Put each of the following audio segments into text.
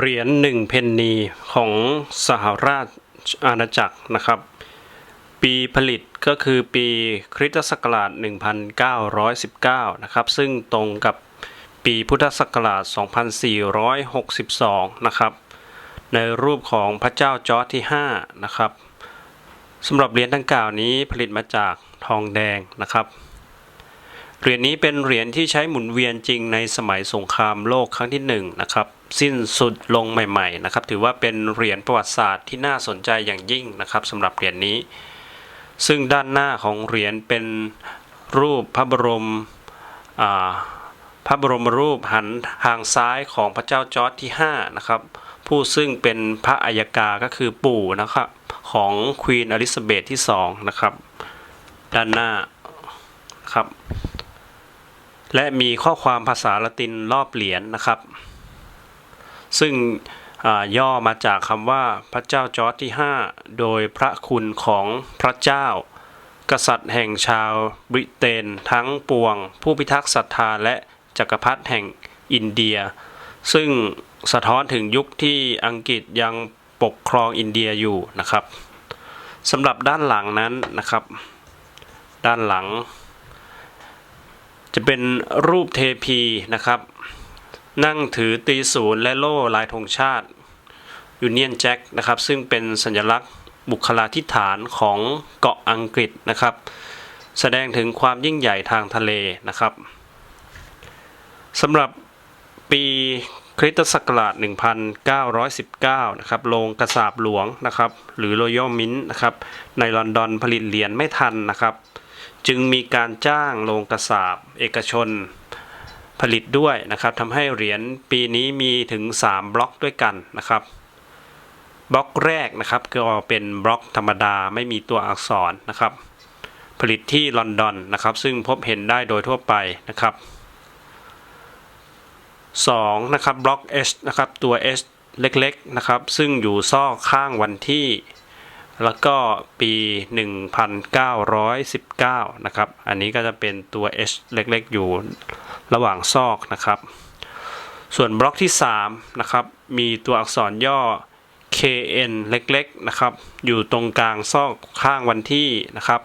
เหรียญหนึ่งเพนนีของสหราชอาณาจักรนะครับ ปีผลิตก็คือปีคริสตศักราช 1919 นะครับ ซึ่งตรงกับปีพุทธศักราช 2462 นะครับ ในรูปของพระเจ้าจอร์จที่ 5 นะครับสำหรับเหรียญดังกล่าวนี้ผลิตมาจากทองแดงนะครับเหรียญนี้เป็นเหรียญที่ใช้หมุนเวียนจริงในสมัยสงครามโลกครั้งที่1นะครับ สิ้นสุดลงใหม่ๆนะครับถือว่าเป็นเหรียญประวัติศาสตร์ที่น่าสนใจอย่างยิ่งนะครับสำหรับเหรียญนี้ ซึ่งด้านหน้าของเหรียญเป็นรูปพระบรมพระบรมรูปหันทางซ้ายของพระเจ้าจอร์จที่5นะครับผู้ซึ่งเป็นพระอัยกาก็คือปู่นะครับของควีนอลิซาเบธที่2นะครับด้านหน้าครับและมีข้อความภาษาละตินรอบเหรียญนะครับ ซึ่งย่อมาจากคำว่าพระเจ้าจอร์จที่ 5 โดยพระคุณของพระเจ้า กษัตริย์แห่งชาวบริเตนทั้งปวง ผู้พิทักษ์ศรัทธาและจักรพรรดิแห่งอินเดีย ซึ่งสะท้อนถึงยุคที่อังกฤษยังปกครองอินเดียอยู่นะครับสำหรับด้านหลังนั้นนะครับ ด้านหลัง จะเป็นรูปเทพีนะครับ นั่งถือตีศูนย์และโล่ลายธงชาติยูเนียนแจ็คนะครับซึ่งเป็นสัญลักษณ์บุคลาธิฐานของเกาะอังกฤษนะครับ แสดงถึงความยิ่งใหญ่ทางทะเลนะครับสำหรับปีคริสตศักราช 1919 นะครับ โรงกระสาบหลวงนะครับ หรือ Royal Mint นะครับ ในลอนดอนผลิตเหรียญไม่ทันนะครับ จึงมีการจ้างโรงกระสาบเอกชน ผลิตด้วยนะครับทำให้เหรียญปีนี้มีถึง 3 บล็อกด้วยกันนะครับ บล็อกแรกนะครับก็เป็นบล็อกธรรมดาไม่มีตัวอักษรนะครับ ผลิตที่ลอนดอนนะครับ ซึ่งพบเห็นได้โดยทั่วไปนะครับ2นะครับบล็อก H นะครับตัว H เล็กๆนะครับ ซึ่งอยู่ซอกข้างวันที่ แล้วก็ปี 1919 นะครับ อันนี้ก็จะเป็นตัว H เล็กๆ อยู่ระหว่างซอกนะครับ ส่วนบล็อกที่ 3 นะครับ มีตัวอักษรย่อ KN เล็กๆ นะครับ อยู่ตรงกลางซอกข้างวันที่นะครับ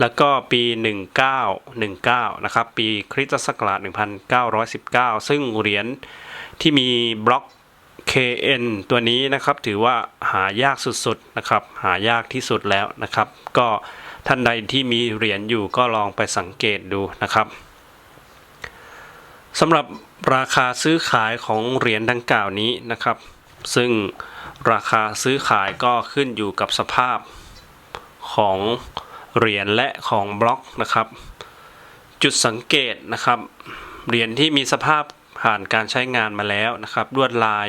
แล้วก็ปี 1919 นะครับ ปีคริสตศักราช 1919 ซึ่งเหรียญที่มีบล็อก KN ตัวนี้นะครับถือว่าหายากสุดๆนะครับหายากที่สุดแล้วนะครับ ก็ท่านใดที่มีเหรียญอยู่ก็ลองไปสังเกตดูนะครับสำหรับราคาซื้อขายของเหรียญดังกล่าวนี้นะครับ ซึ่งราคาซื้อขายก็ขึ้นอยู่กับสภาพของเหรียญและของบล็อกนะครับ จุดสังเกตนะครับเหรียญที่มีสภาพ ผ่านการใช้งานมาแล้วนะครับลวดลาย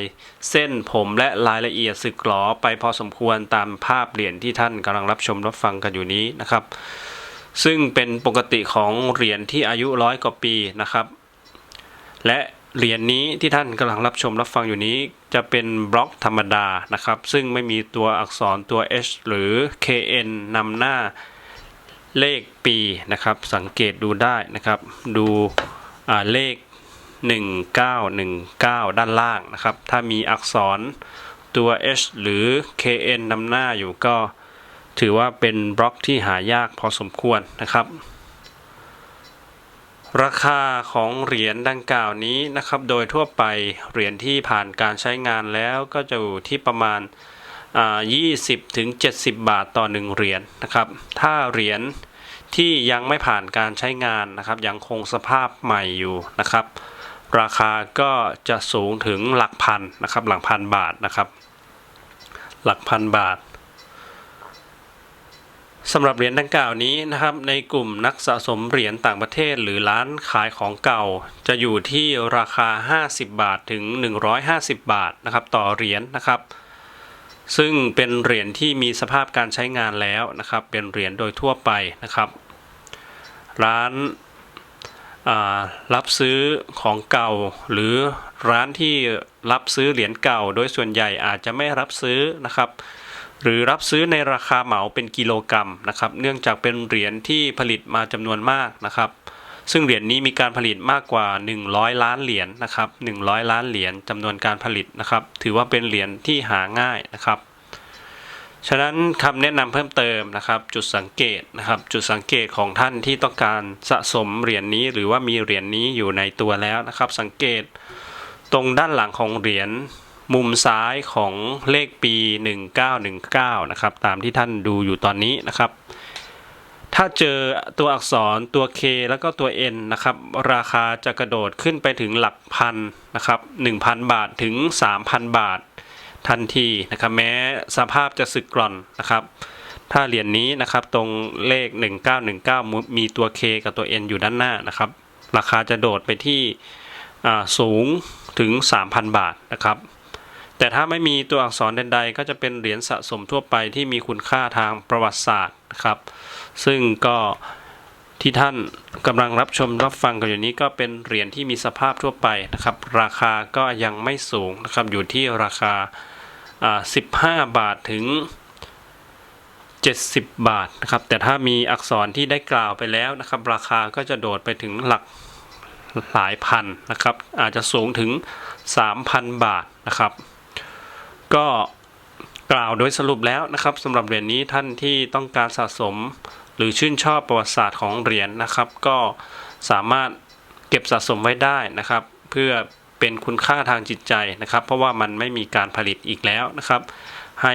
เส้นผมและรายละเอียดสึกหรอไปพอสมควรตามภาพเหรียญที่ท่านกำลังรับชมรับฟังกันอยู่นี้นะครับ ซึ่งเป็นปกติของเหรียญที่อายุร้อยกว่าปีนะครับ และเหรียญนี้ที่ท่านกำลังรับชมรับฟังอยู่นี้ จะเป็นบล็อกธรรมดานะครับ ซึ่งไม่มีตัวอักษรตัว H หรือ KN นำหน้าเลขปีนะครับ สังเกตดูได้นะครับ ดูเลข 1919 ด้านล่างนะครับ ถ้ามีอักษรตัว H หรือ KN นำหน้าอยู่ก็ถือว่าเป็นบล็อกที่หายากพอสมควรนะครับ ราคาของเหรียญดังกล่าวนี้นะครับ โดยทั่วไปเหรียญที่ผ่านการใช้งานแล้วก็จะอยู่ที่ประมาณ 20ถึง70 บาทต่อ 1 เหรียญนะครับ ถ้าเหรียญที่ยังไม่ผ่านการใช้งานนะครับ ยังคงสภาพใหม่อยู่นะครับ ราคาก็จะสูงถึงหลักพันนะครับหลักพันบาทนะครับ หลักพันบาทสำหรับเหรียญดังกล่าวนี้นะครับ ในกลุ่มนักสะสมเหรียญต่างประเทศ หรือร้านขายของเก่า จะอยู่ที่ราคา 50 บาทถึง 150 บาทนะครับ ต่อเหรียญนะครับ ซึ่งเป็นเหรียญที่มีสภาพการใช้งานแล้วนะครับ เป็นเหรียญโดยทั่วไปนะครับ ร้าน รับซื้อของเก่า หรือร้านที่รับซื้อเหรียญเก่า โดยส่วนใหญ่อาจจะไม่รับซื้อนะครับ หรือรับซื้อในราคาเหมาเป็นกิโลกรรัมนะครับ เนื่องจากเป็นเหรียญที่ผลิตมาจำนวนมากนะครับ ซึ่งเหรียญนี้มีการผลิตมากกว่า 100 ล้านเหรียญนะครับ100 ล้านเหรียญจำนวนการผลิตนะครับ ถือว่าเป็นเหรียญที่หาง่ายนะครับ ฉะนั้นคำแนะนำเพิ่มเติมนะครับ จุดสังเกตนะครับ จุดสังเกตของท่านที่ต้องการสะสมเหรียญนี้ หรือว่ามีเหรียญนี้อยู่ในตัวแล้วนะครับ สังเกตตรงด้านหลังของเหรียญมุมซ้ายของเลขปี 1919 นะครับ ตามที่ท่านดูอยู่ตอนนี้นะครับ ถ้าเจอตัวอักษรตัว K แล้วก็ตัว N นะครับ ราคาจะกระโดดขึ้นไปถึงหลักพันนะครับ 1,000 บาทถึง 3,000 บาท ทันทีนะครับแม้สภาพจะสึกกร่อนนะครับถ้าเหรียญนนี้นะครับตรงเลข 1919 มีตัว K กับตัว N อยู่ด้านหน้านะครับ ราคาจะโดดไปที่สูงถึง 3,000 บาทนะครับ แต่ถ้าไม่มีตัวอักษรใดๆ ก็จะเป็นเหรียญสะสมทั่วไปที่มีคุณค่าทางประวัติศาสตร์นะครับ ซึ่งก็ที่ท่านกำลังรับชมรับฟังกันอยู่นี้ก็เป็นเหรียญที่มีสภาพทั่วไปนะครับ ราคาก็ยังไม่สูงนะครับอยู่ที่ราคา 15บาทถึง 70 บาทนะครับ แต่ถ้ามีอักษรที่ได้กล่าวไปแล้วนะครับ ราคาก็จะโดดไปถึงหลักหลายพันนะครับ อาจจะสูงถึง 3,000 บาทนะครับ ก็กล่าวโดยสรุปแล้วนะครับสำหรับเหรียญนี้ท่านที่ต้องการสะสมหรือชื่นชอบประวัติศาสตร์ของเหรียญนะครับ ก็สามารถเก็บสะสมไว้ได้นะครับ เพื่อ เป็นคุณค่าทางจิตใจนะครับ เพราะว่ามันไม่มีการผลิตอีกแล้วนะครับ ให้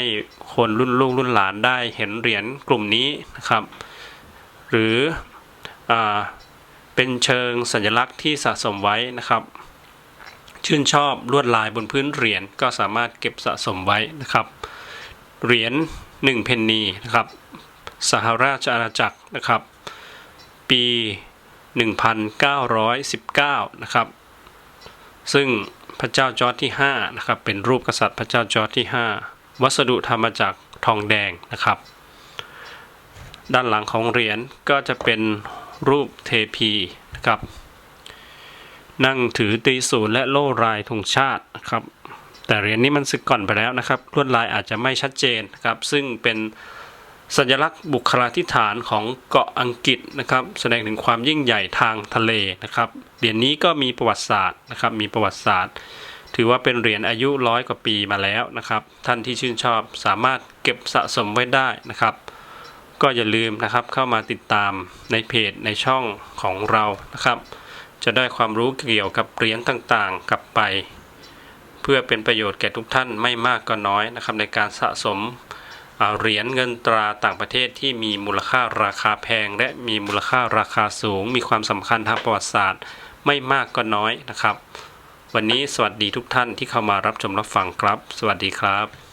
คนรุ่นลูกรุ่นหลานได้เห็นเหรียญกลุ่มนี้นะครับ หรืออเป็นเชิงสัญลักษณ์ที่สะสมไว้นะครับ ชื่นชอบลวดลายบนพื้นเหรียญก็สามารถเก็บสะสมไว้นะครับเหรียญ1เพนนีนะครับสหราชอาณาจักรนะครับ ปี 1919 นะครับ ซึ่งพระเจ้าจอร์จที่5นะครับเป็นรูปกษัตริย์พระเจ้าจอร์จที่ 5 วัสดุทำมาจากทองแดงนะครับ ด้านหลังของเหรียญก็จะเป็นรูปเทพีนะครับ นั่งถือตรีศูนย์และโล่ลายธงชาตินะครับ แต่เหรียญนี้มันสึกก่อนไปแล้วนะครับลวดลายอาจจะไม่ชัดเจนนะครับ ซึ่งเป็น สัญลักษณ์บุคลาธิฐานของเกาะอังกฤษนะครับ แสดงถึงความยิ่งใหญ่ทางทะเลนะครับเหรียญนี้ก็มีประวัติศาสตร์นะครับ มีประวัติศาสตร์ ถือว่าเป็นเหรียญอายุร้อยกว่าปีมาแล้วนะครับ ท่านที่ชื่นชอบสามารถเก็บสะสมไว้ได้นะครับ ก็อย่าลืมนะครับเข้ามาติดตามในเพจในช่องของเรานะครับ จะได้ความรู้เกี่ยวกับเหรียญต่างๆ กลับไป เพื่อเป็นประโยชน์แก่ทุกท่านไม่มากก็น้อยนะครับ ในการสะสม เหรียญเงินตราต่างประเทศที่มีมูลค่าราคาแพง และมีมูลค่าราคาสูง มีความสำคัญทางประวัติศาสตร์ ไม่มากก็น้อยนะครับ วันนี้สวัสดีทุกท่านที่เข้ามารับชมรับฟังครับ สวัสดีครับ